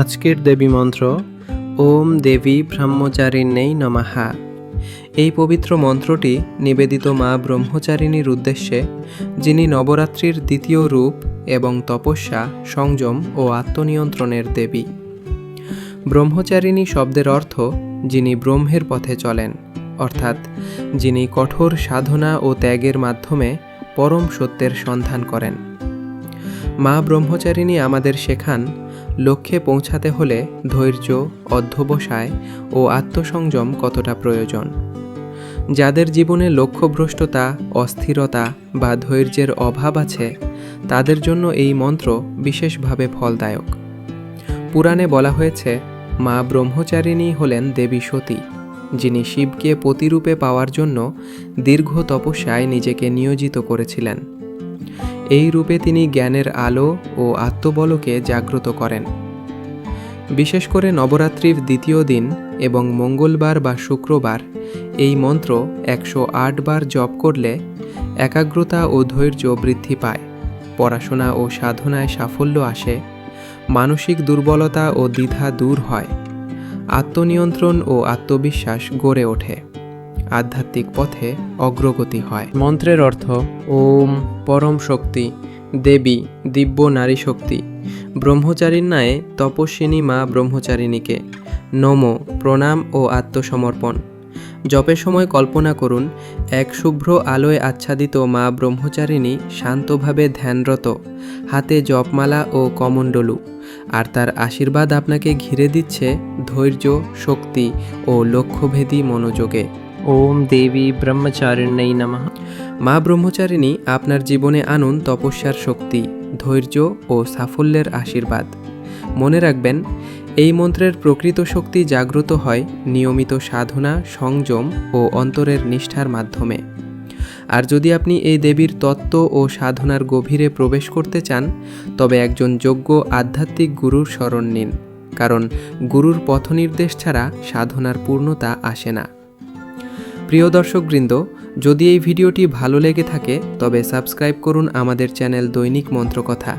আজকের দেবী মন্ত্র, ওম দেবী ব্রহ্মচারিণ্যেই নমাহা এই পবিত্র মন্ত্রটি নিবেদিত মা ব্রহ্মচারিণীর উদ্দেশ্যে, যিনি নবরাত্রির দ্বিতীয় রূপ এবং তপস্যা, সংযম ও আত্মনিয়ন্ত্রণের দেবী। ব্রহ্মচারিণী শব্দের অর্থ, যিনি ব্রহ্মের পথে চলেন, অর্থাৎ যিনি কঠোর সাধনা ও ত্যাগের মাধ্যমে পরম সত্যের সন্ধান করেন। ব্রহ্মচারিণী আমাদের শেখান লক্ষ্যে পৌঁছাতে হলে ধৈর্য, অধ্যবসায় ও আত্মসংযম কতটা প্রয়োজন। যাদের জীবনে লক্ষ্যভ্রষ্টতা, অস্থিরতা বা ধৈর্যের অভাব আছে, তাদের জন্য এই মন্ত্র বিশেষভাবে ফলদায়ক। পুরাণে বলা হয়েছে, মা ব্রহ্মচারিণী হলেন দেবী সতী, যিনি শিবকে প্রতিরূপে পাওয়ার জন্য দীর্ঘ তপস্যায় নিজেকে নিয়োজিত করেছিলেন। এই রূপে তিনি জ্ঞানের আলো ও আত্মবলকে জাগ্রত করেন। বিশেষ করে নবরাত্রির দ্বিতীয় দিন এবং মঙ্গলবার বা শুক্রবার এই মন্ত্র একশো বার জপ করলে একাগ্রতা ও ধৈর্য বৃদ্ধি পায়, পড়াশোনা ও সাধনায় সাফল্য আসে, মানসিক দুর্বলতা ও দ্বিধা দূর হয়, আত্মনিয়ন্ত্রণ ও আত্মবিশ্বাস গড়ে ওঠে। আধ্যাত্মিক পথে অগ্রগতি হয়। মন্ত্রের অর্থ, ওম পরম শক্তি, দেবী দিব্য নারী শক্তি। ব্রহ্মচারীর ন্যায় তপস্বিনী মা ব্রহ্মচারিণীকে। নম, প্রণাম ও আত্মসমর্পণ। জপের সময় কল্পনা করুন, এক শুভ্র আলোয় আচ্ছাদিত মা ব্রহ্মচারিণী শান্তভাবে ধ্যানরত, হাতে জপমালা ও কমণ্ডলু, আর তার আশীর্বাদ আপনাকে ঘিরে দিচ্ছে ধৈর্য, শক্তি ও লক্ষ্যভেদী মনোযোগে। ওম দেবী ব্রহ্মচারিণ্যই নমঃ। মা ব্রহ্মচারিণী আপনার জীবনে আনুন তপস্যার শক্তি, ধৈর্য ও সাফল্যের আশীর্বাদ। মনে রাখবেন, এই মন্ত্রের প্রকৃত শক্তি জাগ্রত হয় নিয়মিত সাধনা, সংযম ও অন্তরের নিষ্ঠার মাধ্যমে। আর যদি আপনি এই দেবীর তত্ত্ব ও সাধনার গভীরে প্রবেশ করতে চান, তবে একজন যোগ্য আধ্যাত্মিক গুরুর শরণ নিন, কারণ গুরুর পথনির্দেশ ছাড়া সাধনার পূর্ণতা আসে না। প্রিয় দর্শকবৃন্দ, যদি এই ভিডিওটি ভালো লেগে থাকে, তবে সাবস্ক্রাইব করুন আমাদের চ্যানেল দৈনিক মন্ত্রকথা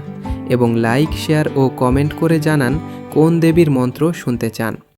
এবং লাইক, শেয়ার ও কমেন্ট করে জানান কোন দেবীর মন্ত্র শুনতে চান।